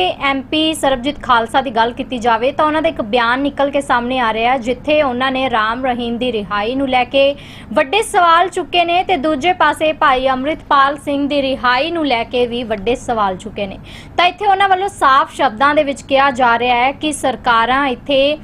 MP Sarabjit Khalsa ਦੀ ਗੱਲ ਕੀਤੀ ਜਾਵੇ ਤਾਂ ਉਹਨਾਂ ਦਾ ਇੱਕ ਬਿਆਨ ਨਿਕਲ ਕੇ ਸਾਹਮਣੇ ਆ ਰਿਹਾ ਜਿੱਥੇ ਉਹਨਾਂ ਨੇ ਰਾਮ ਰਹੀਮ ਦੀ ਰਿਹਾਈ ਨੂੰ ਲੈ ਕੇ ਵੱਡੇ ਸਵਾਲ ਚੁੱਕੇ ਨੇ ਤੇ ਦੂਜੇ ਪਾਸੇ ਭਾਈ ਅੰਮ੍ਰਿਤਪਾਲ ਸਿੰਘ ਦੀ ਰਿਹਾਈ ਨੂੰ ਲੈ ਕੇ ਵੀ ਵੱਡੇ ਸਵਾਲ ਚੁੱਕੇ ਨੇ। ਤਾਂ ਇੱਥੇ ਉਹਨਾਂ ਵੱਲੋਂ ਸਾਫ਼ ਸ਼ਬਦਾਂ ਦੇ ਵਿੱਚ ਕਿਹਾ ਜਾ ਰਿਹਾ ਹੈ ਕਿ ਸਰਕਾਰਾਂ ਇੱਥੇ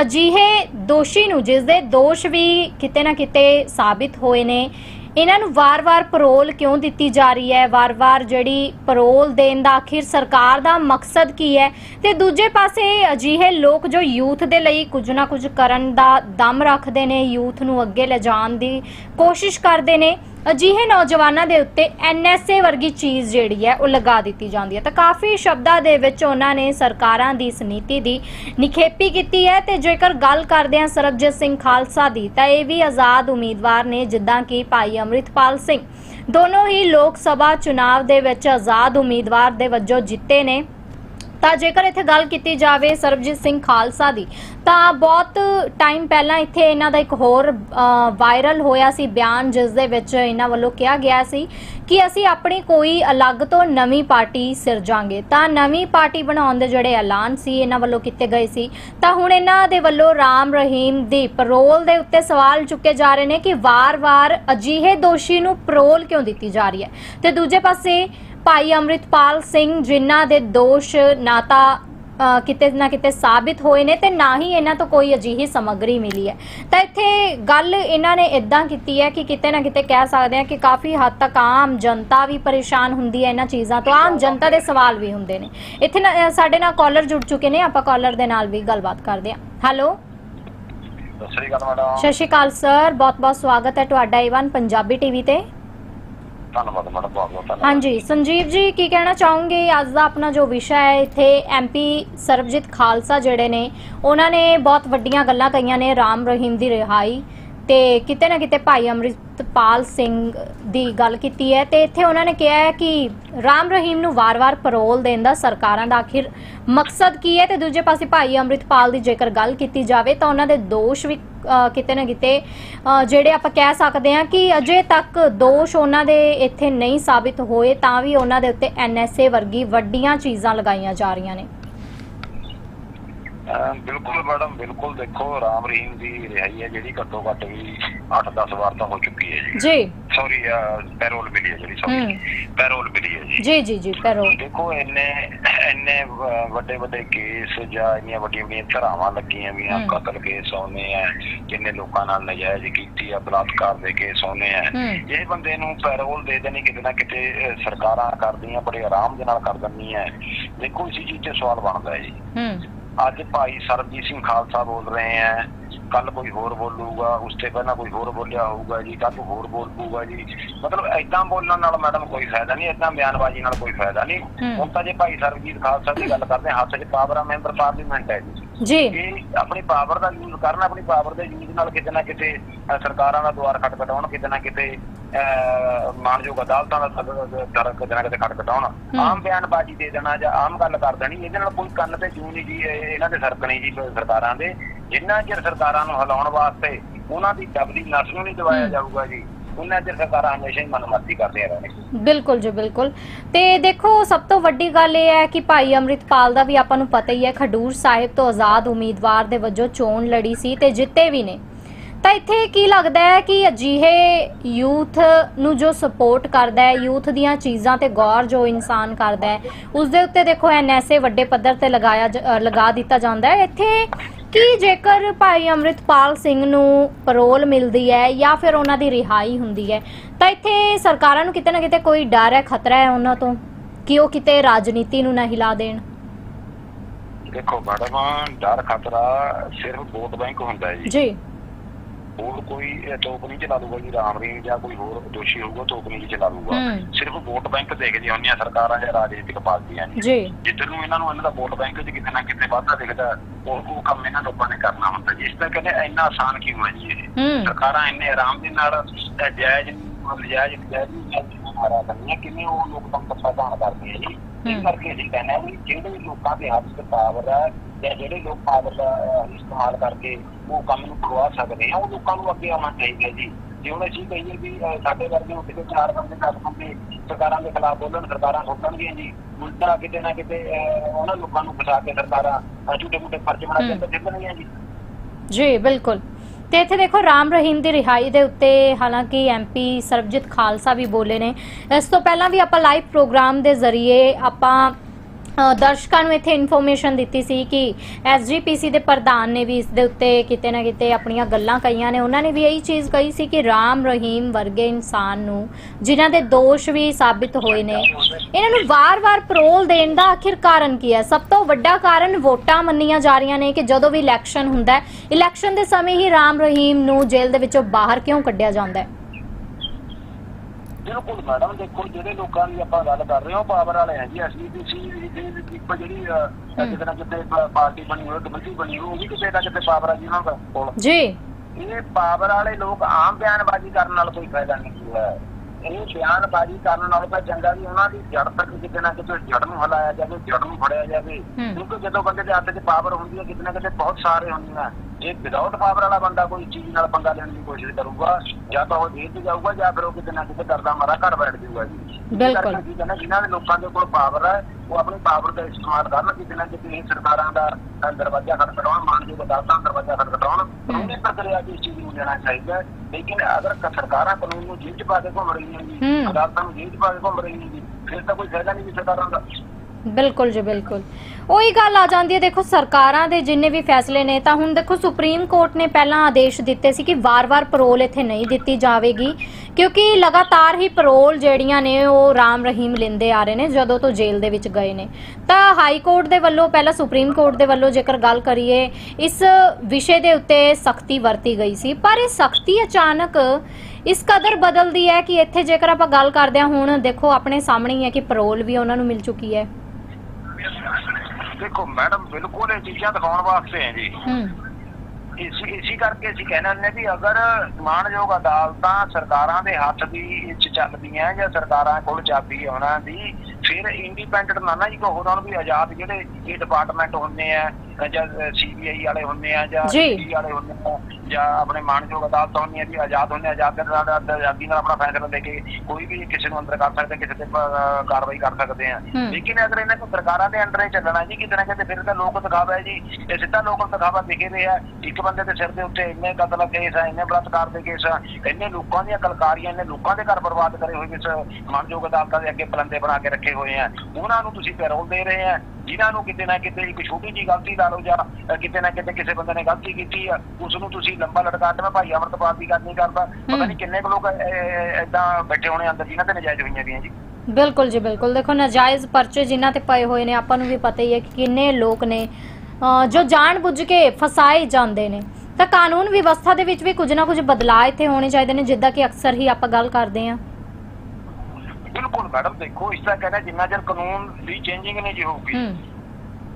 ਅਜਿਹੇ ਦੋਸ਼ੀ ਨੂੰ, ਜਿਸ ਦੇ ਦੋਸ਼ ਵੀ ਕਿਤੇ ਨਾ ਕਿਤੇ ਸਾਬਿਤ ਹੋਏ ਨੇ ਇਹਨਾਂ ਨੂੰ ਵਾਰ-ਵਾਰ ਪਰੋਲ ਕਿਉਂ ਦਿੱਤੀ ਜਾ ਰਹੀ ਹੈ? ਵਾਰ-ਵਾਰ ਜਿਹੜੀ ਪਰੋਲ ਦੇਣ ਦਾ ਆਖਿਰ ਸਰਕਾਰ ਦਾ ਮਕਸਦ ਕੀ ਹੈ? ਤੇ ਦੂਜੇ ਪਾਸੇ ਅਜਿਹੇ ਲੋਕ ਜੋ ਯੂਥ ਦੇ ਲਈ ਕੁਝ ਨਾ ਕੁਝ ਕਰਨ ਦਾ ਦਮ ਰੱਖਦੇ ਨੇ, ਯੂਥ ਨੂੰ ਅੱਗੇ ਲਿਜਾਣ ਦੀ ਕੋਸ਼ਿਸ਼ ਕਰਦੇ ਨੇ ਅਜਿਹੇ ਨੌਜਵਾਨਾਂ ਦੇ ਉੱਤੇ ਐਨਐਸਏ ਵਰਗੀ ਚੀਜ਼ ਜਿਹੜੀ ਹੈ, ਉਹ ਲਗਾ ਦਿੱਤੀ ਜਾਂਦੀ ਹੈ। ਤਾਂ ਕਾਫੀ ਸ਼ਬਦਾਂ ਦੇ ਵਿੱਚ ਉਹਨਾਂ ਨੇ ਸਰਕਾਰਾਂ ਦੀ ਇਸ ਨੀਤੀ ਦੀ ਨਿਖੇਪੀ ਕੀਤੀ ਹੈ ਤੇ ਜੇਕਰ ਗੱਲ ਕਰਦੇ ਹਾਂ ਸਰਬਜੀਤ ਸਿੰਘ ਖਾਲਸਾ ਦੀ, ਤਾਂ ਇਹ ਵੀ ਆਜ਼ਾਦ ਉਮੀਦਵਾਰ ਨੇ, ਜਿੱਦਾਂ ਕਿ ਭਾਈ ਅੰਮ੍ਰਿਤਪਾਲ ਸਿੰਘ। ਦੋਨੋਂ ਹੀ ਲੋਕ ਸਭਾ ਚੁਣਾਵ ਦੇ ਵਿੱਚ ਆਜ਼ਾਦ ਉਮੀਦਵਾਰ ਦੇ ਵਜੋਂ ਜਿੱਤੇ ਨੇ। ਤਾਂ ਜੇਕਰ ਇੱਥੇ ਗੱਲ ਕੀਤੀ ਜਾਵੇ ਸਰਬਜੀਤ ਸਿੰਘ ਖਾਲਸਾ ਦੀ, ਤਾਂ ਬਹੁਤ ਟਾਈਮ ਪਹਿਲਾਂ ਇੱਥੇ ਇਹਨਾਂ ਦਾ ਇੱਕ ਹੋਰ ਵਾਇਰਲ ਹੋਇਆ ਸੀ ਬਿਆਨ, ਜਿਸ ਦੇ ਵਿੱਚ ਇਹਨਾਂ ਵੱਲੋਂ ਕਿਹਾ ਗਿਆ ਸੀ ਕਿ ਅਸੀਂ ਆਪਣੀ ਕੋਈ ਅਲੱਗ ਤੋਂ ਨਵੀਂ ਪਾਰਟੀ ਸਿਰਜਾਂਗੇ। ਤਾਂ ਨਵੀਂ ਪਾਰਟੀ ਬਣਾਉਣ ਦੇ ਜਿਹੜੇ ਐਲਾਨ ਸੀ, ਇਹਨਾਂ ਵੱਲੋਂ ਕੀਤੇ ਗਏ ਸੀ। ਤਾਂ ਹੁਣ ਇਹਨਾਂ ਦੇ ਵੱਲੋਂ ਰਾਮ, ਰਹੀਮ ਦੀ ਪਰੋਲ ਦੇ ਉੱਤੇ ਸਵਾਲ ਚੁੱਕੇ ਜਾ ਰਹੇ ਨੇ ਕਿ ਵਾਰ-ਵਾਰ ਅਜਿਹੇ ਦੋਸ਼ੀ ਨੂੰ ਪਰੋਲ ਕਿਉਂ ਦਿੱਤੀ ਜਾ ਰਹੀ ਹੈ? ਤੇ ਦੂਜੇ ਪਾਸੇ ਭਾਈ ਅੰਮ੍ਰਿਤਪਾਲ ਸਿੰਘ ਜਿਨ੍ਹਾਂ ਦੇ ਦੋਸ਼ ਨਾ ਤਾਂ ਅ, ਕਿਤੇ ਨਾ ਕਿਤੇ ਸਾਬਿਤ ਹੋਏ ਨੇ ਤੇ ਨਾ ਹੀ ਇਹਨਾਂ ਤੋਂ ਕੋਈ ਅਜਿਹੀ ਸਮੱਗਰੀ ਮਿਲੀ ਹੈ। ਤਾਂ ਇੱਥੇ ਗੱਲ ਇਹਨਾਂ ਨੇ ਇਦਾਂ ਕੀਤੀ ਹੈ ਕਿ ਕਿਤੇ ਨਾ ਕਿਤੇ ਕਹਿ ਸਕਦੇ ਹਾਂ ਕਿ ਕਾਫੀ ਹੱਦ ਤੱਕ ਆਮ ਜਨਤਾ ਵੀ ਪਰੇਸ਼ਾਨ ਹੁੰਦੀ ਹੈ ਇਹਨਾਂ ਚੀਜ਼ਾਂ ਤੋਂ। ਆਮ ਜਨਤਾ ਦੇ ਸਵਾਲ ਵੀ ਹੁੰਦੇ ਨੇ। ਇੱਥੇ ਸਾਡੇ ਨਾਲ ਕਾਲਰ ਜੁੜ ਚੁੱਕੇ ਨੇ। ਆਪਾਂ ਕਾਲਰ ਦੇ ਨਾਲ ਵੀ ਗੱਲਬਾਤ ਕਰਦੇ ਹਾਂ। ਹੈਲੋ ਸਤਿ ਸ੍ਰੀ ਅਕਾਲ ਮੈਡਮ। ਸਤਿ ਸ਼੍ਰੀ ਅਕਾਲ ਸਰ ਬਹੁਤ ਬਹੁਤ ਸਵਾਗਤ ਹੈ ਤੁਹਾਡਾ ਈਵਨ ਪੰਜਾਬੀ ਟੀਵੀ ਤੇ। ਧੰਨਵਾਦ ਮੈਡਮ ਬਹੁਤ ਬਹੁਤ ਧੰਨਵਾਦ। ਹਾਂਜੀ, ਸੰਜੀਵ ਜੀ, ਕੀ ਕਹਿਣਾ ਚਾਹੋਗੇ? ਅੱਜ ਦਾ ਆਪਣਾ ਜੋ ਵਿਸ਼ਾ ਹੈ, ਇੱਥੇ ਐਮਪੀ ਸਰਬਜੀਤ ਖਾਲਸਾ ਜਿਹੜੇ ਨੇ, ਉਹਨਾਂ ਨੇ ਬਹੁਤ ਵੱਡੀਆਂ ਗੱਲਾਂ ਕਹੀਆਂ ਨੇ, ਰਾਮ ਰਹੀਮ ਦੀ ਰਿਹਾਈ। ਤੇ ਕਿਤੇ ਨਾ ਕਿਤੇ ਭਾਈ ਅੰਮ੍ਰਿਤਪਾਲ ਸਿੰਘ ਦੀ ਗੱਲ ਕੀਤੀ ਹੈ ਤੇ ਇੱਥੇ ਉਹਨਾਂ ਨੇ ਕਿਹਾ ਹੈ ਕਿ ਰਾਮ ਰਹੀਮ ਨੂੰ ਵਾਰ-ਵਾਰ ਪਰੋਲ ਦੇਣ ਦਾ ਸਰਕਾਰਾਂ ਦਾ ਆਖਿਰ ਮਕਸਦ ਕੀ ਹੈ? ਤੇ ਦੂਜੇ ਪਾਸੇ ਭਾਈ ਅੰਮ੍ਰਿਤਪਾਲ ਦੀ ਜੇਕਰ ਗੱਲ ਕੀਤੀ ਜਾਵੇ ਤਾਂ ਉਹਨਾਂ ਦੇ ਦੋਸ਼ ਵੀ ਕਿਤੇ ਨਾ ਕਿਤੇ ਜਿਹੜੇ ਆਪਾਂ ਕਹਿ ਸਕਦੇ ਹਾਂ ਕਿ ਅਜੇ ਤੱਕ ਦੋਸ਼ ਉਹਨਾਂ ਦੇ ਇੱਥੇ ਨਹੀਂ ਸਾਬਿਤ ਹੋਏ ਤਾਂ ਵੀ ਉਹਨਾਂ ਦੇ ਉੱਤੇ ਐਨਐਸਏ ਵਰਗੀ ਵੱਡੀਆਂ ਚੀਜ਼ਾਂ ਲਗਾਈਆਂ ਜਾ ਰਹੀਆਂ ਨੇ। ਬਿਲਕੁਲ ਮੈਡਮ ਬਿਲਕੁਲ ਦੇਖੋ ਰਾਮ ਰਹੀਮ ਦੀ ਰਿਹਾਈ ਹੈ ਜਿਹੜੀ ਘੱਟੋ ਘੱਟ ਵੀ 8-10 ਵਾਰ ਤਾਂ ਹੋ ਚੁੱਕੀ ਹੈ ਜੀ। ਜੀ। ਸੌਰੀ ਪੈਰੋਲ ਮਿਲੀ ਹੈ ਜਿਹੜੀ। ਸੌਰੀ ਪੈਰੋਲ ਮਿਲੀ ਹੈ ਜੀ। ਜੀ ਜੀ ਜੀ ਕਰੋ ਦੇਖੋ ਇੰਨੇ ਇੰਨੇ ਵੱਡੇ ਵੱਡੇ ਕੇਸ ਜਾਂ ਇੰਨੀਆਂ ਵੱਡੀਆਂ ਵੱਡੀਆਂ ਧਰਾਵਾਂ ਲੱਗੀਆਂ ਵੀ ਆ। ਕਤਲ ਕੇਸ ਆਉਨੇ ਆ ਕਿੰਨੇ ਲੋਕਾਂ ਨਾਲ ਨਜਾਇਜ਼ ਕੀਤੀ ਆ ਬਲਾਤਕਾਰ ਦੇ ਕੇਸ ਆਉਨੇ ਆ। ਇਹ ਬੰਦੇ ਨੂੰ ਪੈਰੋਲ ਦੇ ਦੇਣੀ ਕਿਤੇ ਨਾ ਕਿਤੇ ਸਰਕਾਰਾਂ ਕਰਦੀਆਂ ਬੜੇ ਆਰਾਮ ਦੇ ਨਾਲ ਕਰ ਦਿੰਦੀਆਂ। ਦੇਖੋ ਇਸੇ ਚੀਜ਼ 'ਚ ਸਵਾਲ ਬਣਦਾ ਹੈ ਜੀ। ਹੂੰ। ਅੱਜ ਭਾਈ ਸਰਬਜੀਤ ਸਿੰਘ ਖਾਲਸਾ ਬੋਲ ਰਹੇ ਆ ਕੱਲ ਕੋਈ ਹੋਰ ਬੋਲੂਗਾ ਉਸ ਤੋਂ ਪਹਿਲਾਂ ਕੋਈ ਹੋਰ ਬੋਲਿਆ ਹੋਊਗਾ ਜੀ ਕੱਲ ਹੋਰ ਬੋਲ ਜੀ। ਮਤਲਬ ਐਦਾਂ ਬੋਲਣ ਨਾਲ ਮੈਡਮ ਕੋਈ ਫਾਇਦਾ ਨਹੀਂ ਐਦਾਂ ਬਿਆਨਬਾਜ਼ੀ ਨਾਲ ਕੋਈ ਫਾਇਦਾ ਨਹੀਂ। ਹੂੰ। ਹੁਣ ਤਾਂ ਜੇ ਭਾਈ ਸਰਬਜੀਤ ਖਾਲਸਾ ਦੀ ਗੱਲ ਕਰਦੇ ਹਾਂ, ਹੱਥ 'ਚ ਪਾਵਰ ਆ ਮੈਂਬਰ ਪਾਰਲੀਮੈਂਟ ਹੈ ਜੀ। ਜੀ। ਇਹ ਆਪਣੀ ਪਾਵਰ ਦਾ ਯੂਜ਼ ਕਰਨ ਆਪਣੀ ਪਾਵਰ ਦੇ ਯੂਜ਼ ਨਾਲ ਕਿਤੇ ਨਾ ਕਿਤੇ ਸਰਕਾਰਾਂ ਦਾ ਦੁਆਰ ਖਟਖਟਾਉਣ ਕਿਤੇ ਨਾ ਕਿਤੇ ਅਹ, ਮਾਣਯੋਗ ਅਦਾਲਤਾਂ ਦਾ ਦਰ ਕਿਤੇ ਨਾ ਕਿਤੇ ਖਟਖਟਾਉਣ ਆਮ ਬਿਆਨਬਾਜ਼ੀ ਦੇ ਦੇਣਾ ਜਾਂ ਆਮ ਗੱਲ ਕਰ ਦੇਣੀ ਇਹਦੇ ਨਾਲ ਕੋਈ ਕੰਨ ਤੇ ਜੂ ਨਹੀਂ ਜੀ ਇਹ- ਇਹਨਾਂ ਦੇ ਸਰਕਣੀ ਜੀ ਸਰਕਾਰਾਂ ਦੇ। ਜਿੰਨਾ ਚਿਰ ਸਰਕਾਰਾਂ ਨੂੰ ਹਿਲਾਉਣ ਵਾਸਤੇ ਉਹਨਾਂ ਦੀ ਦਬਦੀ ਨਸ ਨੂੰ ਨਹੀਂ ਦਬਾਇਆ ਹੂੰ। ਜਾਊਗਾ ਜੀ ਉਹਨਾਂ ਚਿਰ ਸਰਕਾਰਾਂ ਹਮੇਸ਼ਾ ਹੀ ਮਨਮਰਜ਼ੀ ਕਰਦੀਆਂ ਰਹਿਣਗੀਆਂ ਬਿਲਕੁਲ ਜੀ ਬਿਲਕੁਲ। ਤੇ ਦੇਖੋ ਸਭ ਤੋਂ ਵੱਡੀ ਗੱਲ ਇਹ ਹੈ ਕਿ ਭਾਈ ਅੰਮ੍ਰਿਤਪਾਲ ਦਾ ਵੀ ਆਪਾਂ ਨੂੰ ਪਤਾ ਹੀ ਹੈ ਖਡੂਰ ਸਾਹਿਬ ਤੋਂ ਆਜ਼ਾਦ ਉਮੀਦਵਾਰ ਦੇ ਵਜੋਂ ਚੋਣ ਲੜੀ ਸੀ ਤੇ ਜਿੱਤੇ ਵੀ ਨੇ। ਤਾਂ ਇੱਥੇ ਕੀ ਲੱਗਦਾ ਹੈ ਕਿ ਅਜਿਹੇ ਯੂਥ ਨੂੰ ਜੋ ਸਪੋਰਟ ਕਰਦਾ ਹੈ ਯੂਥ ਦੀਆਂ ਚੀਜ਼ਾਂ ਤੇ ਗੌਰ ਜੋ ਇਨਸਾਨ ਕਰਦਾ ਹੈ ਉਸ ਦੇ ਉੱਤੇ ਦੇਖੋ ਐਨਐਸਏ ਵੱਡੇ ਪੱਧਰ ਤੇ ਲਗਾਇਆ ਲਗਾ ਦਿੱਤਾ ਜਾਂਦਾ ਹੈ। ਇੱਥੇ ਕੀ ਜੇਕਰ ਭਾਈ ਅੰਮ੍ਰਿਤਪਾਲ ਸਿੰਘ ਨੂੰ ਪਰੋਲ ਮਿਲਦੀ ਹੈ ਜਾਂ ਫਿਰ ਉਹਨਾਂ ਦੀ ਰਿਹਾਈ ਹੁੰਦੀ ਹੈ ਤਾਂ ਇੱਥੇ ਸਰਕਾਰਾਂ ਨੂੰ ਕਿਤੇ ਨਾ ਕਿਤੇ ਕੋਈ ਡਰ ਹੈ ਖਤਰਾ ਹੈ ਉਹਨਾਂ ਤੋਂ ਕਿ ਉਹ ਕਿਤੇ ਰਾਜਨੀਤੀ ਨੂੰ ਨਾ ਹਿਲਾ ਦੇਣ? ਦੇਖੋ ਮੈਡਮ ਡਰ ਖਤਰਾ ਸਿਰਫ ਵੋਟ ਬੈਂਕ ਹੁੰਦਾ ਜੀ। ਜੀ। ਹੋਰ ਕੋਈ ਇਹ ਤੋਪ ਨਹੀਂ ਚਲਾ ਲੂਗਾ ਜੀ ਰਾਮ ਰਹੀਮ ਜਾਂ ਕੋਈ ਹੋਰ ਦੋਸ਼ੀ ਹੋਊਗਾ ਤੋਪ ਨਹੀਂ ਚਲਾ ਹੂੰ। ਸਿਰਫ ਵੋਟ ਬੈਂਕ ਦੇਖਦੀ ਹੁੰਦੀਆਂ ਸਰਕਾਰਾਂ ਜਾਂ ਰਾਜਨੀਤਿਕ ਪਾਰਟੀਆਂ ਨੇ। ਜੀ। ਜਿੱਧਰ ਨੂੰ ਇਹਨਾਂ ਨੂੰ ਇਹਨਾਂ ਦਾ ਵੋਟ ਬੈਂਕ 'ਚ ਕਿਤੇ ਨਾ ਕਿਤੇ ਵਾਧਾ ਦਿਖਦਾ ਉਹ ਉਹ ਕੰਮ ਇਹਨਾਂ ਲੋਕਾਂ ਨੇ ਕਰਨਾ ਹੁੰਦਾ ਜੀ। ਇਸ ਤਰ੍ਹਾਂ ਕਹਿੰਦੇ ਇੰਨਾ ਆਸਾਨ ਕਿਉਂ ਹੈ ਜੀ ਇਹ? ਸਰਕਾਰਾਂ ਇੰਨੇ ਆਰਾਮ ਦੇ ਨਾਲ ਜਾਇਜ਼ ਨਜਾਇਜ਼ ਨੂੰ ਮਾਰਾ ਕਰਦੀਆਂ ਕਿਵੇਂ ਉਹ ਲੋਕਤੰਤਰ ਪ੍ਰਦਾਨ ਕਰਦੇ ਆ ਜੀ? ਇਸ। ਕਰਕੇ ਅਸੀਂ ਕਹਿੰਦੇ ਵੀ ਜਿਹੜੇ ਲੋਕਾਂ ਦੇ ਹੱਥ 'ਚ ਪਾਵਰ ਹੈ ਜਾਂ ਜਿਹੜੇ ਲੋਕ ਪਾਵਰ ਦਾ ਇਸਤੇਮਾਲ ਕਰਕੇ ਉਹ ਕੰਮ ਨੂੰ ਕਰਵਾ ਸਕਦੇ ਆ। ਉਹ ਲੋਕਾਂ ਨੂੰ ਅੱਗੇ ਆਉਣਾ ਚਾਹੀਦਾ ਜੀ। ਜੇ ਹੁਣ ਅਸੀਂ ਕਹੀਏ ਵੀ ਸਾਡੇ ਵਰਗੇ ਉੱਠ ਕੇ ਚਾਰ ਬੰਦੇ, ਦਸ ਬੰਦੇ ਸਰਕਾਰਾਂ ਦੇ ਖਿਲਾਫ ਬੋਲਣ, ਸਰਕਾਰਾਂ ਠੋਕਣਗੀਆਂ ਜੀ। ਉਲਟਾ ਕਿਤੇ ਨਾ ਕਿਤੇ ਉਹਨਾਂ ਲੋਕਾਂ ਨੂੰ ਫਸਾ ਕੇ ਸਰਕਾਰਾਂ ਝੂਠੇ ਮੂਠੇ ਫਰਜ਼ ਬਣਾ ਕੇ ਹੂੰ। ਜੀ। ਜੀ, ਬਿਲਕੁਲ। ਤੇ ਇੱਥੇ ਦੇਖੋ, ਰਾਮ ਰਹੀਮ ਦੀ ਰਿਹਾਈ ਦੇ ਉੱਤੇ ਹਾਲਾਂਕਿ ਐਮਪੀ ਸਰਬਜੀਤ ਖਾਲਸਾ ਵੀ ਬੋਲੇ ਨੇ। ਇਸ ਤੋਂ ਪਹਿਲਾਂ ਵੀ ਆਪਾਂ ਲਾਈਵ ਪ੍ਰੋਗਰਾਮ ਦੇ ਜ਼ਰੀਏ ਆਪਾਂ ਦਰਸ਼ਕਾਂ ਨੂੰ ਇੱਥੇ ਇਨਫੋਰਮੇਸ਼ਨ ਦਿੱਤੀ ਸੀ ਕਿ ਐਸਜੀਪੀਸੀ ਦੇ ਪ੍ਰਧਾਨ ਨੇ ਵੀ ਇਸ ਦੇ ਉੱਤੇ ਕਿਤੇ ਨਾ ਕਿਤੇ ਆਪਣੀਆਂ ਗੱਲਾਂ ਕਹੀਆਂ ਨੇ। ਉਹਨਾਂ ਨੇ ਵੀ ਇਹੀ ਚੀਜ਼ ਕਹੀ ਸੀ ਕਿ ਰਾਮ ਰਹੀਮ ਵਰਗੇ ਇਨਸਾਨ ਨੂੰ, ਜਿਨ੍ਹਾਂ ਦੇ ਦੋਸ਼ ਵੀ ਸਾਬਿਤ ਹੋਏ ਨੇ, ਇਹਨਾਂ ਨੂੰ ਵਾਰ-ਵਾਰ ਪਰੋਲ ਦੇਣ ਦਾ ਆਖਿਰ ਕਾਰਨ ਕੀ ਹੈ? ਸਭ ਤੋਂ ਵੱਡਾ ਕਾਰਨ ਵੋਟਾਂ ਮੰਨੀਆਂ ਜਾ ਰਹੀਆਂ ਨੇ ਕਿ ਜਦੋਂ ਵੀ ਇਲੈਕਸ਼ਨ ਹੁੰਦਾ ਹੈ ਇਲੈਕਸ਼ਨ ਦੇ ਸਮੇਂ ਹੀ ਰਾਮ ਰਹੀਮ ਨੂੰ ਜੇਲ੍ਹ ਦੇ ਵਿੱਚੋਂ ਬਾਹਰ ਕਿਉਂ ਕੱਢਿਆ ਜਾਂਦਾ ਹੈ? ਬਿਲਕੁਲ ਮੈਡਮ ਦੇਖੋ ਜਿਹੜੇ ਲੋਕਾਂ ਦੀ ਆਪਾਂ ਗੱਲ ਕਰ ਰਹੇ ਹਾਂ ਪਾਵਰ ਵਾਲੇ ਆ ਜੀ ਅਸੀਂ ਵੀ ਸੀ ਦੀ ਇੱਕ ਜਿਹੜੀ ਕਿਤੇ ਨਾ ਕਿਤੇ ਪਾਰਟੀ ਬਣੀ ਹੋਈ ਕਮੇਟੀ ਬਣੀ ਹੋਈ ਉਹ ਵੀ ਕਿਤੇ ਨਾ ਕਿਤੇ ਪਾਵਰ ਆ ਜੀ ਉਹਨਾਂ ਦਾ ਕੋਲ। ਜੀ। ਇਹ ਪਾਵਰ ਵਾਲੇ ਲੋਕ ਆਮ ਬਿਆਨਬਾਜ਼ੀ ਕਰਨ ਨਾਲ ਕੋਈ ਫਾਇਦਾ ਨਹੀਂ ਹੈ ਇਹ ਬਿਆਨਬਾਜ਼ੀ ਕਰਨ ਨਾਲ ਤਾਂ ਚੰਗਾ ਵੀ ਉਹਨਾਂ ਦੀ ਜੜ ਤੱਕ ਕਿਤੇ ਨਾ ਕਿਤੇ ਜੜ ਨੂੰ ਹਲਾਇਆ ਜਾਵੇ ਜੜ ਨੂੰ ਫੜਿਆ ਜਾਵੇ। ਕਿਉਂਕਿ ਜਦੋਂ ਬੰਦੇ ਦੇ ਹੱਥ 'ਚ ਪਾਵਰ ਹੁੰਦੀ ਹੈ ਕਿਤੇ ਨਾ ਕਿਤੇ ਬਹੁਤ ਸਾਰੇ ਹੁੰਦੀਆਂ ਜੇ ਵਿਦਆਊਟ ਪਾਵਰ ਵਾਲਾ ਬੰਦਾ ਕੋਈ ਚੀਜ਼ ਨਾਲ ਪੰਗਾ ਲੈਣ ਦੀ ਕੋਸ਼ਿਸ਼ ਕਰੂਗਾ ਜਾਂ ਤਾਂ ਉਹ ਜੇਲ੍ਹ 'ਚ ਜਾਊਗਾ ਜਾਂ ਫਿਰ ਉਹ ਕਿਤੇ ਨਾ ਕਿਤੇ ਡਰਦਾ ਮਾਰਾ ਘਰ ਬੈਠ ਜਾਊਗਾ ਜੀ ਬਿਲਕੁਲ। ਕੀ ਕਹਿੰਦਾ ਜਿਨ੍ਹਾਂ ਦੇ ਲੋਕਾਂ ਦੇ ਕੋਲ ਪਾਵਰ ਹੈ ਉਹ ਆਪਣੀ ਪਾਵਰ ਦਾ ਇਸਤੇਮਾਲ ਕਰਨ ਕਿਤੇ ਨਾ ਕਿਤੇ ਇਹ ਸਰਕਾਰਾਂ ਦਾ ਦਰਵਾਜ਼ਾ ਖੜਕਾਉਣ ਅਦਾਲਤਾਂ ਦਾ ਦਰਵਾਜ਼ਾ ਖੜਕਾਉਣ ਕਾਨੂੰਨੀ ਪ੍ਰਕਿਰਿਆ ਦੀ ਇਸ ਚੀਜ਼ ਨੂੰ ਲੈਣਾ ਚਾਹੀਦਾ। ਲੇਕਿਨ ਅਗਰ ਕ- ਸਰਕਾਰਾਂ ਕਾਨੂੰਨ ਨੂੰ ਜੇਲ੍ਹ 'ਚ ਪਾ ਕੇ ਘੁੰਮ ਰਹੀਆਂ ਜੀ। ਅਦਾਲਤਾਂ ਨੂੰ ਜੇਲ੍ਹ 'ਚ ਪਾ ਕੇ ਘੁੰਮ ਰਹੀਆਂ ਜੀ ਫਿਰ ਤਾਂ ਕੋਈ ਫਾਇਦਾ ਨਹੀਂ ਜੀ ਸਰਕਾਰਾਂ ਦਾ ਬਿਲਕੁਲ ਜੀ, ਬਿਲਕੁਲ। ਉਹੀ ਗੱਲ ਆ ਜਾਂਦੀ ਹੈ, ਦੇਖੋ ਸਰਕਾਰਾਂ ਦੇ ਜਿੰਨੇ ਵੀ ਫੈਸਲੇ ਨੇ, ਤਾਂ ਹੁਣ ਦੇਖੋ ਸੁਪਰੀਮ ਕੋਰਟ ਨੇ ਪਹਿਲਾਂ ਆਦੇਸ਼ ਦਿੱਤੇ ਸੀ ਕਿ ਵਾਰ-ਵਾਰ ਪਰੋਲ ਇੱਥੇ ਨਹੀਂ ਦਿੱਤੀ ਜਾਵੇਗੀ, ਕਿਉਂਕਿ ਲਗਾਤਾਰ ਹੀ ਪਰੋਲ ਜਿਹੜੀਆਂ ਨੇ, ਉਹ ਰਾਮ ਰਹੀਮ ਲੈਂਦੇ ਆ ਰਹੇ ਨੇ, ਜਦੋਂ ਤੋਂ ਜੇਲ੍ਹ ਦੇ ਵਿੱਚ ਗਏ ਨੇ। ਤਾਂ ਹਾਈ ਕੋਰਟ ਦੇ ਵੱਲੋਂ, ਪਹਿਲਾਂ ਸੁਪਰੀਮ ਕੋਰਟ ਦੇ ਵੱਲੋਂ ਜੇਕਰ ਗੱਲ ਕਰੀਏ, ਇਸ ਵਿਸ਼ੇ ਦੇ ਉੱਤੇ ਸਖਤੀ ਵਰਤੀ ਗਈ ਸੀ, ਪਰ ਇਹ ਸਖਤੀ ਅਚਾਨਕ ਇਸ ਕਦਰ ਬਦਲਦੀ ਹੈ ਕਿ ਇੱਥੇ ਜੇਕਰ ਆਪਾਂ ਗੱਲ ਕਰਦੇ ਹਾਂ, ਹੁਣ ਦੇਖੋ ਆਪਣੇ ਸਾਹਮਣੇ ਹੀ ਹੈ ਕਿ ਪਰੋਲ ਵੀ ਉਹਨਾਂ ਨੂੰ ਮਿਲ ਚੁੱਕੀ ਹੈ। ਦੇਖੋ ਮੈਡਮ ਬਿਲਕੁਲ ਇਹ ਚੀਜ਼ਾਂ ਦਿਖਾਉਣ ਵਾਸਤੇ ਹੈ ਜੀ। ਹੂੰ। ਇਸੀ ਇਸੀ ਕਰਕੇ ਅਸੀਂ ਕਹਿੰਦੇ ਹੁੰਦੇ ਵੀ ਅਗਰ ਮਾਣਯੋਗ ਅਦਾਲਤਾਂ ਸਰਕਾਰਾਂ ਦੇ ਹੱਥ ਦੀ ਵਿੱਚ ਚੱਲਦੀਆਂ ਜਾਂ ਸਰਕਾਰਾਂ ਕੋਲ ਚਾਬੀ ਹੈ ਉਹਨਾਂ ਦੀ ਫਿਰ ਇੰਡੀਪੈਂਡੈਂਟ ਨਾ ਨਾ ਜੀ ਕੋ ਉਹਨਾਂ ਨੂੰ ਵੀ ਆਜ਼ਾਦ ਜਿਹੜੇ ਇਹ ਡਿਪਾਰਟਮੈਂਟ ਹੁੰਦੇ ਆ ਜਾਂ ਸੀਬੀਆਈ ਵਾਲੇ ਹੁੰਦੇ ਆ ਜਾਂ ਜੀ। ਵਾਲੇ ਹੁੰਦੇ ਆ ਜਾਂ ਆਪਣੇ ਮਾਣਯੋਗ ਅਦਾਲਤਾਂ ਹੁੰਦੀਆਂ ਵੀ ਆਜ਼ਾਦ ਹੁੰਦੇ ਆ, ਆਜ਼ਾਦ ਦੇ ਨਾਲ ਆਜ਼ਾਦੀ ਨਾਲ ਆਪਣਾ ਫੈਸਲਾ ਲੈ ਕੇ ਕੋਈ ਵੀ ਕਿਸੇ ਨੂੰ ਅੰਦਰ ਕਰ ਸਕਦੇ ਕਿਸੇ ਤੇ ਅਹ, ਕਾਰਵਾਈ ਕਰ ਸਕਦੇ ਆ। ਹੂੰ। ਲੇਕਿਨ ਅਗਰ ਇਹਨਾਂ ਨੂੰ ਸਰਕਾਰਾਂ ਦੇ ਅੰਡਰ ਹੀ ਚੱਲਣਾ ਜੀ ਕਿਤੇ ਨਾ ਕਿਤੇ ਫਿਰ ਤਾਂ ਲੋਕ ਦਿਖਾਵਾ ਹੈ ਜੀ। ਇਹ ਸਿੱਧਾ ਲੋਕ ਦਿਖਾਵਾ ਦਿਖੇ ਰਹੇ ਇੱਕ ਬੰਦੇ ਦੇ ਸਿਰ ਦੇ ਉੱਤੇ ਇੰਨੇ ਕਤਲ ਕੇਸ ਆ ਇੰਨੇ ਬਲਾਤਕਾਰ ਦੇ ਕੇਸ ਆ ਇੰਨੇ ਲੋਕਾਂ ਦੀਆਂ ਕਲਕਾਰੀਆਂ ਇੰਨੇ ਲੋਕਾਂ ਦੇ ਘਰ ਬਰਬਾਦ ਕਰੇ ਹੋਏ ਇਸ ਮਾਨਯੋਗ ਅਦਾਲਤਾਂ ਦੇ ਅੱਗੇ ਪਲੰਦੇ ਬਣਾ ਕੇ ਰੱਖੇ ਹੋਏ ਆ। ਉਹਨਾਂ ਨੂੰ ਤੁਸੀਂ ਪੈਰੋਲ ਦੇ ਰਹੇ ਆ। ਜਿਨ੍ਹਾਂ ਨੂੰ ਕਿਤੇ ਨਾ ਕਿਤੇ ਇੱਕ ਛੋਟੀ ਜੀ ਗਲਤੀ ਲਾ ਲਓ ਜਾਂ ਕਿਤੇ ਨਾ ਕਿਤੇ ਕਿਸੇ ਬੰਦੇ ਨੇ ਗਲਤੀ ਕੀਤੀ ਆ ਉਸ ਨੂੰ ਤੁਸੀਂ ਲੰਬਾ ਲਟਕਾ ਮੈਂ ਭਾਈ ਅਮਰਤਪਾਲ ਦੀ ਗੱਲ ਨਹੀਂ ਕਰਦਾ ਪਤਾ ਨਹੀਂ ਕਿੰਨੇ ਕੁ ਲੋਕ ਐਦਾਂ ਬੈਠੇ ਹੋਣੇ ਅੰਦਰ ਜਿਨ੍ਹਾਂ ਤੇ ਨਜਾਇਜ਼ ਹੋਈਆਂ ਗਈਆਂ ਜੀ। ਬਿਲਕੁਲ ਜੀ ਬਿਲਕੁਲ। ਦੇਖੋ ਨਾਜਾਇਜ਼ ਪਰਚੇ ਜਿਨ੍ਹਾਂ ਤੇ ਪਏ ਹੋਏ ਨੇ ਆਪਾਂ ਨੂੰ ਵੀ ਪਤਾ ਹੀ ਹੈ ਕਿ ਕਿੰਨੇ ਲੋਕ ਨੇ ਜੋ ਜਾਣ ਬੁੱਝ ਕੇ ਫਸਾਏ ਜਾਂਦੇ ਨੇ। ਤਾਂ ਕਾਨੂੰਨ ਵਿਵਸਥਾ ਦੇ ਵਿੱਚ ਵੀ ਕੁਝ ਨਾ ਕੁਝ ਬਦਲਾਅ ਇੱਥੇ ਹੋਣੇ ਚਾਹੀਦੇ ਨੇ ਜਿੱਦਾਂ ਕਿ ਅਕਸਰ ਹੀ ਆਪਾਂ ਗੱਲ ਕਰਦੇ ਹਾਂ। ਬਿਲਕੁਲ ਮੈਡਮ ਦੇਖੋ ਇਸ ਦਾ ਕਹਿੰਦਾ ਜਿੰਨਾ ਚਿਰ ਕਾਨੂੰਨ ਦੀ ਚੇਂਜਿੰਗ ਨਹੀਂ ਜੀ ਹੋਊਗੀ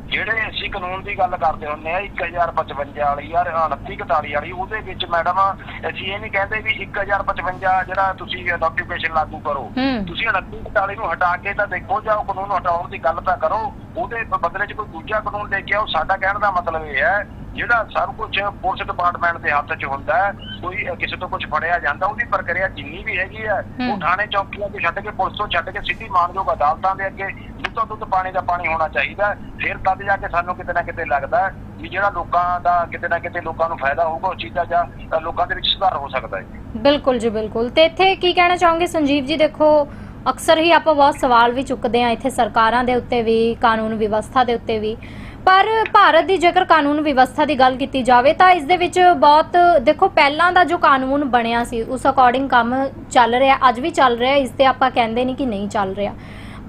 ਜਿਹੜੇ ਅਸੀਂ ਕਾਨੂੰਨ ਦੀ ਗੱਲ ਕਰਦੇ ਹੁੰਦੇ ਆ 1055 ਵਾਲੀ ਯਾਰ 2941 ਵਾਲੀ ਉਹਦੇ ਵਿੱਚ ਮੈਡਮ ਅਸੀਂ ਇਹ ਨਹੀਂ ਕਹਿੰਦੇ ਵੀ 1055 ਜਿਹੜਾ ਤੁਸੀਂ ਨੋਟੀਫਿਕੇਸ਼ਨ ਲਾਗੂ ਕਰੋ। ਤੁਸੀਂ 2941 ਨੂੰ ਹਟਾ ਕੇ ਤਾਂ ਦੇਖੋ ਜਾਂ ਉਹ ਕਾਨੂੰਨ ਹਟਾਉਣ ਦੀ ਗੱਲ ਤਾਂ ਕਰੋ ਉਹਦੇ ਬਦਲੇ 'ਚ ਕੋਈ ਦੂਜਾ ਕਾਨੂੰਨ ਲੈ ਕੇ ਆਓ ਸਾਡਾ ਕਹਿਣ ਦਾ ਮਤਲਬ ਇਹ ਹੈ ਜਿਹੜਾ ਸਭ ਕੁਝ ਪੁਲਿਸ ਡਿਪਾਰਟਮੈਂਟ ਦੇ ਹੱਥ 'ਚ ਹੁੰਦਾ ਕੋਈ ਕਿਸੇ ਤੋਂ ਕੁਝ ਫੜਿਆ ਜਾਂਦਾ ਉਹਦੀ ਪ੍ਰਕਿਰਿਆ ਜਿੰਨੀ ਵੀ ਹੈਗੀ ਹੈ ਹੂੰ। ਉਹ ਥਾਣੇ ਚੌਕੀਆਂ ਤੋਂ ਛੱਡ ਕੇ ਪੁਲਿਸ ਤੋਂ ਛੱਡ ਕੇ ਸਿੱਧੀ ਮਾਨਯੋਗ ਅਦਾਲਤਾਂ ਦੇ ਅੱਗੇ ਦੁੱਧਾ ਦੁੱਧ ਪਾਣੀ ਦਾ ਪਾਣੀ ਹੋਣਾ ਚਾਹੀਦਾ। ਫਿਰ ਤਦ ਜਾ ਕੇ ਸਾਨੂੰ ਕਿਤੇ ਨਾ ਕਿਤੇ ਲੱਗਦਾ ਵੀ ਜਿਹੜਾ ਲੋਕਾਂ ਦਾ ਕਿਤੇ ਨਾ ਕਿਤੇ ਲੋਕਾਂ ਨੂੰ ਫਾਇਦਾ ਹੋਊਗਾ ਉਸ ਚੀਜ਼ ਦਾ ਜਾਂ ਲੋਕਾਂ ਦੇ ਵਿੱਚ ਸੁਧਾਰ ਹੋ ਸਕਦਾ ਹੈ ਬਿਲਕੁਲ ਜੀ ਬਿਲਕੁਲ ਤੇ ਇੱਥੇ ਕੀ ਕਹਿਣਾ ਚਾਹੋਗੇ ਸੰਜੀਵ ਜੀ ਦੇਖੋ ਅਕਸਰ ਹੀ ਆਪਾਂ ਬਹੁਤ ਸਵਾਲ ਵੀ ਚੁੱਕਦੇ ਆ ਇੱਥੇ ਸਰਕਾਰਾਂ ਦੇ ਉੱਤੇ ਵੀ, ਕਾਨੂੰਨ ਵਿਵਸਥਾ ਦੇ ਉੱਤੇ ਵੀ। ਪਰ ਭਾਰਤ ਦੀ ਜੇਕਰ ਕਾਨੂੰਨ ਵਿਵਸਥਾ ਦੀ ਗੱਲ ਕੀਤੀ ਜਾਵੇ ਤਾਂ ਇਸ ਦੇ ਵਿੱਚ ਬਹੁਤ, ਦੇਖੋ ਪਹਿਲਾਂ ਦਾ ਜੋ ਕਾਨੂੰਨ ਬਣਿਆ ਸੀ, ਉਸ ਅਕੋਰਡਿੰਗ ਕੰਮ ਚੱਲ ਰਿਹਾ, ਅੱਜ ਵੀ ਚੱਲ ਰਿਹਾ, ਇਸ ਤੇ ਆਪਾਂ ਕਹਿੰਦੇ ਨਹੀਂ ਕਿ ਨਹੀਂ ਚੱਲ ਰਿਹਾ।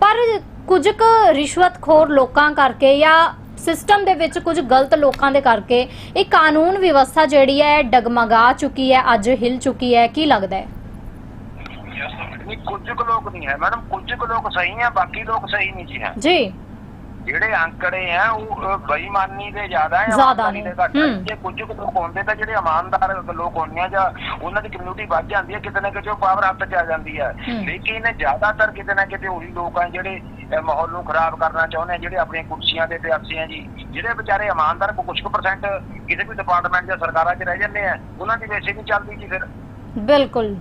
ਪਰ ਕੁਝ ਕੁ ਰਿਸ਼ਵਤਖੋਰ ਲੋਕਾਂ ਕਰਕੇ ਜਾਂ ਸਿਸਟਮ ਦੇ ਵਿੱਚ ਕੁਝ ਗਲਤ ਲੋਕਾਂ ਦੇ ਕਰਕੇ ਇਹ ਕਾਨੂੰਨ ਵਿਵਸਥਾ ਜਿਹੜੀ ਹੈ, ਡਗਮਗਾ ਚੁੱਕੀ ਹੈ, ਅੱਜ ਹਿਲ ਚੁੱਕੀ ਹੈ, ਕੀ ਲੱਗਦਾ ਹੈ? ਨਹੀਂ ਕੁਝ ਕੁ ਲੋਕ ਨਹੀਂ ਹੈ ਮੈਡਮ ਕੁਝ ਕੁ ਲੋਕ ਸਹੀ ਆ ਬਾਕੀ ਲੋਕ ਸਹੀ ਨਹੀਂ ਜੀ ਹੈ ਜੀ ਜਿਹੜੇ ਅੰਕੜੇ ਆ ਉਹ ਬੇਈਮਾਨੀ ਦੇ ਜ਼ਿਆਦਾ ਹੈ ਜ਼ਿਆਦਾ ਨੇ। ਹੈ। ਹੂੰ। ਜੇ ਕੁਝ ਕੁ ਲੋਕ ਹੁੰਦੇ ਤਾਂ ਜਿਹੜੇ ਇਮਾਨਦਾਰ ਲੋਕ ਹੁੰਦੇ ਆ ਜਾਂ ਉਹਨਾਂ ਦੀ ਕਮਿਊਨਿਟੀ ਵੱਧ ਜਾਂਦੀ ਹੈ ਕਿਤੇ ਨਾ ਕਿਤੇ ਉਹ ਪਾਵਰ ਹੱਥ 'ਚ ਆ ਜਾਂਦੀ ਹੈ ਹੂੰ। ਲੇਕਿਨ ਜ਼ਿਆਦਾਤਰ ਕਿਤੇ ਨਾ ਕਿਤੇ ਉਹੀ ਲੋਕ ਆ ਜਿਹੜੇ ਮਾਹੌਲ ਨੂੰ ਖਰਾਬ ਕਰਨਾ ਚਾਹੁੰਦੇ ਆ ਜਿਹੜੇ ਆਪਣੀਆਂ ਕੁਰਸੀਆਂ ਦੇ ਪਿਆਸੇ ਆ ਜੀ ਜਿਹੜੇ ਵਿਚਾਰੇ ਇਮਾਨਦਾਰ ਕੋ ਕੁਝ ਕੁ ਪਰਸੈਂਟ ਕਿਸੇ ਵੀ ਡਿਪਾਰਟਮੈਂਟ ਜਾਂ ਸਰਕਾਰਾਂ 'ਚ ਰਹਿ ਜਾਂਦੇ ਆ ਉਹਨਾਂ ਦੀ ਵੈਸੇ ਨਹੀਂ ਚੱਲਦੀ ਜੀ ਫਿਰ ਬਿਲਕੁਲ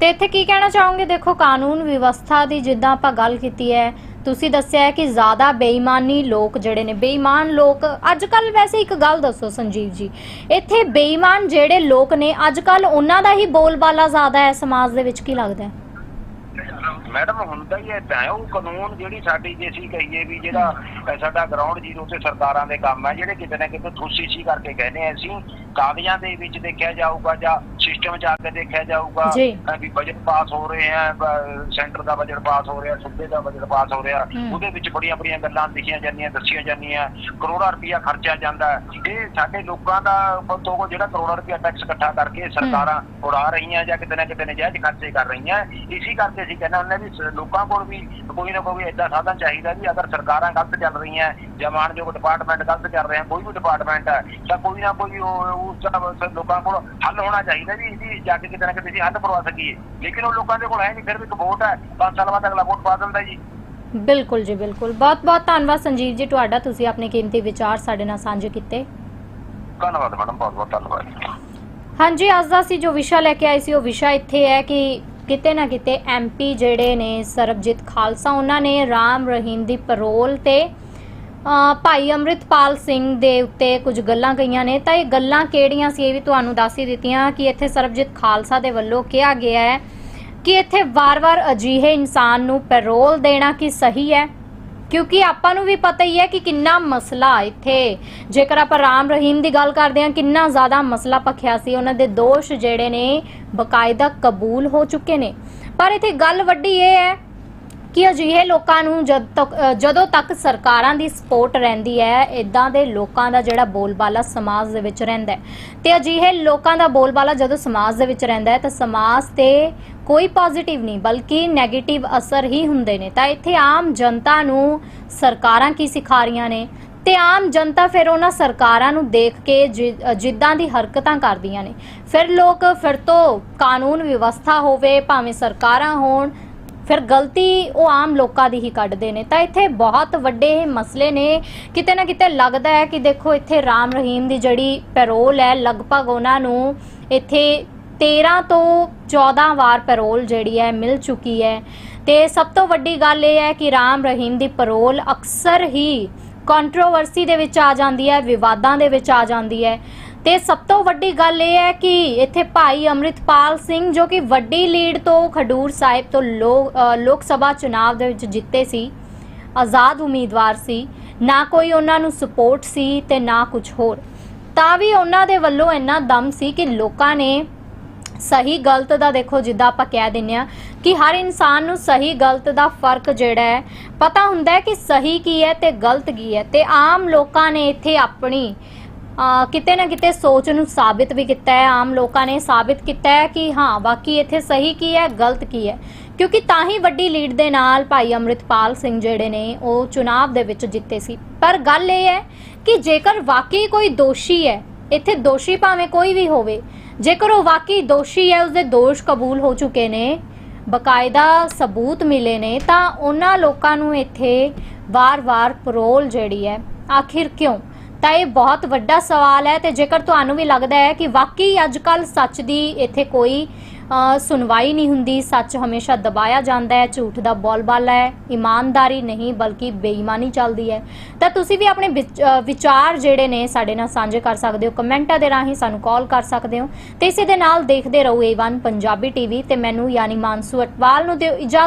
ਤੇ ਇੱਥੇ ਕੀ ਕਹਿਣਾ ਚਾਹੋਗੇ? ਦੇਖੋ, ਕਾਨੂੰਨ ਵਿਵਸਥਾ ਦੀ ਜਿੱਦਾਂ ਆਪਾਂ ਗੱਲ ਕੀਤੀ ਹੈ, ਤੁਸੀਂ ਦੱਸਿਆ ਹੈ ਕਿ ਜ਼ਿਆਦਾ ਬੇਈਮਾਨੀ ਲੋਕ ਜਿਹੜੇ ਨੇ, ਬੇਈਮਾਨ ਲੋਕ ਅੱਜ ਕੱਲ ਵੈਸੇ ਇੱਕ ਗੱਲ ਦੱਸੋ ਸੰਜੀਵ ਜੀ, ਇੱਥੇ ਬੇਈਮਾਨ ਜਿਹੜੇ ਲੋਕ ਨੇ ਅੱਜ ਕੱਲ ਉਹਨਾਂ ਦਾ ਹੀ ਬੋਲਬਾਲਾ ਜ਼ਿਆਦਾ ਹੈ, ਸਮਾਜ ਦੇ ਵਿੱਚ ਕੀ ਲੱਗਦਾ ਹੈ? ਮੈਡਮ ਹੁੰਦਾ ਹੀ ਏਦਾਂ ਹੈ ਉਹ ਕਾਨੂੰਨ ਜਿਹੜੀ ਸਾਡੀ ਜੇ ਅਸੀਂ ਕਹੀਏ ਵੀ ਜਿਹੜਾ ਸਾਡਾ ਗਰਾਊਂਡ ਜ਼ੀਰੋ ਤੇ ਸਰਕਾਰਾਂ ਦੇ ਕੰਮ ਹੈ ਜਿਹੜੇ ਕਿਤੇ ਨਾ ਕਿਤੇ ਠੁੱਸੀ ਸੀ ਕਰਕੇ ਕਹਿੰਦੇ ਆ ਅਸੀਂ ਕਾਗਜ਼ਾਂ ਦੇ ਵਿੱਚ ਦੇਖਿਆ ਜਾਊਗਾ ਜਾਂ ਸਿਸਟਮ 'ਚ ਆ ਕੇ ਦੇਖਿਆ ਜਾਊਗਾ ਵੀ ਬਜਟ ਪਾਸ ਹੋ ਰਹੇ ਆ ਸੈਂਟਰ ਦਾ ਬਜਟ ਪਾਸ ਹੋ ਰਿਹਾ ਸੂਬੇ ਦਾ ਬਜਟ ਪਾਸ ਹੋ ਰਿਹਾ। ਉਹਦੇ ਵਿੱਚ ਬੜੀਆਂ ਬੜੀਆਂ ਗੱਲਾਂ ਲਿਖੀਆਂ ਜਾਂਦੀਆਂ ਦੱਸੀਆਂ ਜਾਂਦੀਆਂ ਕਰੋੜਾਂ ਰੁਪਇਆ ਖਰਚਿਆ ਜਾਂਦਾ। ਇਹ ਸਾਡੇ ਲੋਕਾਂ ਦਾ ਤੋਂ ਜਿਹੜਾ ਕਰੋੜਾਂ ਰੁਪਇਆ ਟੈਕਸ ਇਕੱਠਾ ਕਰਕੇ ਸਰਕਾਰਾਂ ਉਡਾ ਰਹੀਆਂ ਜਾਂ ਕਿਤੇ ਨਾ ਕਿਤੇ ਨਜਾਇਜ਼ ਖਰਚੇ ਕਰ ਰਹੀਆਂ ਇਸੇ ਕਰਕੇ ਅਸੀਂ ਕਹਿੰਦੇ ਹੁੰਦੇ ਲੋਕਾਂ ਕੋਲ ਵੀ ਕੋਈ ਨਾ ਕੋਈ ਏਦਾਂ ਸਾਧਨ ਚਾਹੀਦਾ ਵੀ ਅਗਰ ਸਰਕਾਰਾਂ ਗਲਤ ਚੱਲ ਰਹੀਆਂ ਜਾਂ ਮਾਨਯੋਗ ਡਿਪਾਰਟਮੈਂਟ ਗਲਤ ਚੱਲ ਰਹੇ ਆ ਕੋਈ ਵੀ ਡਿਪਾਰਟਮੈਂਟ ਹੈ ਤਾਂ ਕੋਈ ਨਾ ਕੋਈ ਉਸ ਦਾ ਲੋਕਾਂ ਕੋਲ ਹੱਲ ਹੋਣਾ ਚਾਹੀਦਾ ਵੀ ਇਹਦੀ ਜਾ ਕੇ ਕਿਤੇ ਨਾ ਕਿਤੇ ਹੱਲ ਕਰਵਾ ਸਕੀਏ। ਲੇਕਿਨ ਉਹ ਲੋਕਾਂ ਦੇ ਕੋਲ ਹੈ ਨਹੀਂ ਫਿਰ ਵੀ ਇੱਕ ਵੋਟ ਹੈ। ਪੰਜ ਸਾਲ ਬਾਅਦ ਅਗਲਾ ਵੋਟ ਪਾ ਦਿੰਦਾ ਜੀ। ਬਿਲਕੁਲ ਜੀ ਬਿਲਕੁਲ। ਬਹੁਤ ਬਹੁਤ ਧੰਨਵਾਦ ਸੰਜੀਵ ਜੀ ਤੁਹਾਡਾ ਤੁਸੀਂ ਆਪਣੇ ਕੀਮਤੀ ਵਿਚਾਰ ਸਾਡੇ ਨਾਲ ਸਾਂਝੇ ਕੀਤੇ। ਧੰਨਵਾਦ ਮੈਡਮ ਬਹੁਤ ਬਹੁਤ ਧੰਨਵਾਦ। ਹਾਂਜੀ ਅੱਜ ਦਾ ਅਸੀਂ ਜੋ ਵਿਸ਼ਾ ਲੈ ਕੇ ਆਏ ਸੀ ਉਹ ਵਿਸ਼ਾ ਇੱਥੇ ਹੈ ਕਿ ਕਿਤੇ ਨਾ ਕਿਤੇ ਐਮਪੀ ਜਿਹੜੇ ਨੇ ਸਰਬਜੀਤ ਖਾਲਸਾ, ਉਹਨਾਂ ਨੇ ਰਾਮ ਰਹੀਮ ਦੀ ਪੈਰੋਲ ਤੇ ਭਾਈ ਅੰਮ੍ਰਿਤਪਾਲ ਸਿੰਘ ਦੇ ਉੱਤੇ ਕੁਝ ਗੱਲਾਂ ਕਹੀਆਂ ਨੇ। ਤਾਂ ਇਹ ਗੱਲਾਂ ਕਿਹੜੀਆਂ ਸੀ? ਇਹ ਵੀ ਤੁਹਾਨੂੰ ਦੱਸ ਹੀ ਦਿੱਤੀਆਂ ਕਿ ਇੱਥੇ ਸਰਬਜੀਤ ਖਾਲਸਾ ਦੇ ਵੱਲੋਂ ਕਿਹਾ ਗਿਆ ਹੈ ਕਿ ਇੱਥੇ ਵਾਰ-ਵਾਰ ਅਜਿਹੇ ਇਨਸਾਨ ਨੂੰ ਪੈਰੋਲ ਦੇਣਾ ਕੀ ਸਹੀ ਹੈ? ਕਿਉਂਕਿ ਆਪਾਂ ਨੂੰ ਵੀ ਪਤਾ ਹੀ ਹੈ ਕਿ ਕਿੰਨਾ ਮਸਲਾ ਇੱਥੇ। ਜੇਕਰ ਆਪਾਂ ਰਾਮ ਰਹੀਮ ਦੀ ਗੱਲ ਕਰਦੇ ਹਾਂ, ਕਿੰਨਾ ਜ਼ਿਆਦਾ ਮਸਲਾ ਪਖਿਆ ਸੀ। ਉਹਨਾਂ ਦੇ ਦੋਸ਼ ਜਿਹੜੇ ਨੇ, ਬਕਾਇਦਾ ਕਬੂਲ ਹੋ ਚੁੱਕੇ ਨੇ। ਪਰ ਇੱਥੇ ਗੱਲ ਵੱਡੀ ਇਹ ਹੈ ਕਿ ਅਜਿਹੇ ਲੋਕਾਂ ਨੂੰ ਜਦ ਤੱਕ ਜਦੋਂ ਤੱਕ ਸਰਕਾਰਾਂ ਦੀ ਸਪੋਰਟ ਰਹਿੰਦੀ ਹੈ ਇਦਾਂ ਦੇ ਲੋਕਾਂ ਦਾ ਜਿਹੜਾ ਬੋਲਬਾਲਾ ਸਮਾਜ ਦੇ ਵਿੱਚ ਰਹਿੰਦਾ ਹੈ। ਤੇ ਅਜਿਹੇ ਲੋਕਾਂ ਦਾ ਬੋਲਬਾਲਾ ਜਦੋਂ ਸਮਾਜ ਦੇ ਵਿੱਚ ਰਹਿੰਦਾ ਹੈ, ਤਾਂ ਸਮਾਜ ਤੇ ਕੋਈ ਪੋਜ਼ਿਟਿਵ ਨਹੀਂ, ਬਲਕਿ 네ਗੇਟਿਵ ਅਸਰ ਹੀ ਹੁੰਦੇ ਨੇ। ਤਾਂ ਇੱਥੇ ਆਮ ਜਨਤਾ ਨੂੰ ਸਰਕਾਰਾਂ ਕੀ ਸਿਖਾ ਰਹੀਆਂ ਨੇ? ਤੇ ਆਮ ਜਨਤਾ ਫਿਰ ਉਹਨਾਂ ਸਰਕਾਰਾਂ ਨੂੰ ਦੇਖ ਕੇ ਜਿ- ਜਿੱਦਾਂ ਦੀ ਹਰਕਤਾਂ ਕਰਦੀਆਂ ਨੇ। ਫਿਰ ਲੋਕ ਫਿਰ ਤੋਂ ਕਾਨੂੰਨ ਵਿਵਸਥਾ ਹੋਵੇ, ਭਾਵੇਂ ਸਰਕਾਰਾਂ ਹੋਣ, ਫਿਰ ਗਲਤੀ ਉਹ ਆਮ ਲੋਕਾਂ ਦੀ ਹੀ ਕੱਢਦੇ ਨੇ। ਤਾਂ ਇੱਥੇ ਬਹੁਤ ਵੱਡੇ ਮਸਲੇ ਨੇ। ਕਿਤੇ ਨਾ ਕਿਤੇ ਲੱਗਦਾ ਹੈ ਕਿ ਦੇਖੋ ਇੱਥੇ ਰਾਮ ਰਹੀਮ ਦੀ ਜਿਹੜੀ ਪੈਰੋਲ ਹੈ, ਲਗਭਗ ਉਹਨਾਂ ਨੂੰ ਇੱਥੇ 13 ਤੋਂ 14 ਵਾਰ ਪੈਰੋਲ ਜਿਹੜੀ ਹੈ ਮਿਲ ਚੁੱਕੀ ਹੈ। ਤੇ ਸਭ ਤੋਂ ਵੱਡੀ ਗੱਲ ਇਹ ਹੈ ਕਿ ਰਾਮ ਰਹੀਮ ਦੀ ਪੈਰੋਲ ਅਕਸਰ ਹੀ ਕੰਟਰੋਵਰਸੀ ਦੇ ਵਿੱਚ ਆ ਜਾਂਦੀ ਹੈ, ਵਿਵਾਦਾਂ ਦੇ ਵਿੱਚ ਆ ਜਾਂਦੀ ਹੈ। ਤੇ ਸਭ ਤੋਂ ਵੱਡੀ ਗੱਲ ਇਹ ਹੈ ਕਿ ਇੱਥੇ ਭਾਈ ਅੰਮ੍ਰਿਤਪਾਲ ਸਿੰਘ ਜੋ ਕਿ ਵੱਡੀ ਲੀਡ ਤੋਂ ਖਡੂਰ ਸਾਹਿਬ ਤੋਂ ਲੋ- ਲੋਕ ਸਭਾ ਚੁਣਾਵ ਦੇ ਵਿੱਚ ਜਿੱਤੇ ਸੀ, ਆਜ਼ਾਦ ਉਮੀਦਵਾਰ ਸੀ, ਨਾ ਕੋਈ ਉਹਨਾਂ ਨੂੰ ਸਪੋਰਟ ਸੀ ਤੇ ਨਾ ਕੁਝ ਹੋਰ। ਤਾਂ ਵੀ ਉਹਨਾਂ ਦੇ ਵੱਲੋਂ ਇੰਨਾ ਦਮ ਸੀ ਕਿ ਲੋਕਾਂ ਨੇ ਸਹੀ ਗਲਤ ਦਾ ਦੇਖੋ, ਜਿੱਦਾਂ ਆਪਾਂ ਕਹਿ ਦਿੰਨੇ ਆ ਕਿ ਹਰ ਇਨਸਾਨ ਨੂੰ ਸਹੀ ਗਲਤ ਦਾ ਫ਼ਰਕ ਜਿਹੜਾ ਹੈ, ਪਤਾ ਹੁੰਦਾ ਹੈ ਕਿ ਸਹੀ ਕੀ ਹੈ ਤੇ ਗਲਤ ਕੀ ਹੈ ਤੇ ਆਮ ਲੋਕਾਂ ਨੇ ਇੱਥੇ ਆਪਣੀ ਕਿਤੇ ਨਾ ਕਿਤੇ ਸੋਚ ਨੂੰ ਸਾਬਿਤ ਵੀ ਕੀਤਾ ਹੈ। ਆਮ ਲੋਕਾਂ ਨੇ ਸਾਬਿਤ ਕੀਤਾ ਹੈ ਕਿ ਹਾਂ ਬਾਕੀ ਇੱਥੇ ਸਹੀ ਕੀ ਹੈ, ਗਲਤ ਕੀ ਹੈ। ਕਿਉਂਕਿ ਤਾਂ ਹੀ ਵੱਡੀ ਲੀਡ ਦੇ ਨਾਲ ਭਾਈ ਅੰਮ੍ਰਿਤਪਾਲ ਸਿੰਘ ਜਿਹੜੇ ਨੇ, ਉਹ ਚੁਣਾਵ ਦੇ ਵਿੱਚ ਜਿੱਤੇ ਸੀ। ਪਰ ਗੱਲ ਇਹ ਹੈ ਕਿ ਜੇਕਰ ਵਾਕਈ ਕੋਈ ਦੋਸ਼ੀ ਹੈ ਇੱਥੇ ਦੋਸ਼ੀ ਭਾਵੇਂ ਕੋਈ ਵੀ ਹੋਵੇ, ਜੇਕਰ ਉਹ ਵਾਕਈ ਦੋਸ਼ੀ ਹੈ, ਉਸਦੇ ਦੋਸ਼ ਕਬੂਲ ਹੋ ਚੁੱਕੇ ਨੇ, ਬਕਾਇਦਾ ਸਬੂਤ ਮਿਲੇ ਨੇ, ਤਾਂ ਉਹਨਾਂ ਲੋਕਾਂ ਨੂੰ ਇੱਥੇ ਵਾਰ-ਵਾਰ ਪਰੋਲ ਜਿਹੜੀ ਹੈ, ਆਖਿਰ ਕਿਉਂ? ਤਾਂ ਇਹ ਬਹੁਤ ਵੱਡਾ ਸਵਾਲ ਹੈ ਤੇ ਜੇਕਰ ਤੁਹਾਨੂੰ ਵੀ ਲੱਗਦਾ ਹੈ ਕਿ ਵਾਕਈ ਅੱਜਕੱਲ ਸੱਚ ਦੀ ਇੱਥੇ ਕੋਈ ਸੁਣਵਾਈ ਨਹੀਂ ਹੁੰਦੀ, ਸੱਚ ਹਮੇਸ਼ਾ ਦਬਾਇਆ ਜਾਂਦਾ ਹੈ, ਝੂਠ ਦਾ ਬੋਲਬਾਲਾ ਹੈ, ਇਮਾਨਦਾਰੀ ਨਹੀਂ ਬਲਕਿ ਬੇਈਮਾਨੀ ਚੱਲਦੀ ਹੈ। ਤਾਂ ਤੁਸੀਂ ਵੀ ਆਪਣੇ ਵਿਚ- ਵਿਚਾਰ ਜਿਹੜੇ ਨੇ ਸਾਡੇ ਨਾਲ ਸਾਂਝੇ ਕਰ ਸਕਦੇ ਹੋ, ਕਮੈਂਟਾਂ ਦੇ ਰਾਹੀਂ ਸਾਨੂੰ ਕਾਲ ਕਰ ਸਕਦੇ ਹੋ। ਤੇ ਇਸੇ ਦੇ ਨਾਲ ਦੇਖਦੇ ਰਹੋ A1 ਪੰਜਾਬੀ ਟੀਵੀ ਤੇ ਮੈਨੂੰ ਯਾਨੀ ਮਾਨਸੂ ਅਟਵਾਲ ਨੂੰ ਦਿਓ ਇਜਾਜ਼ਤ।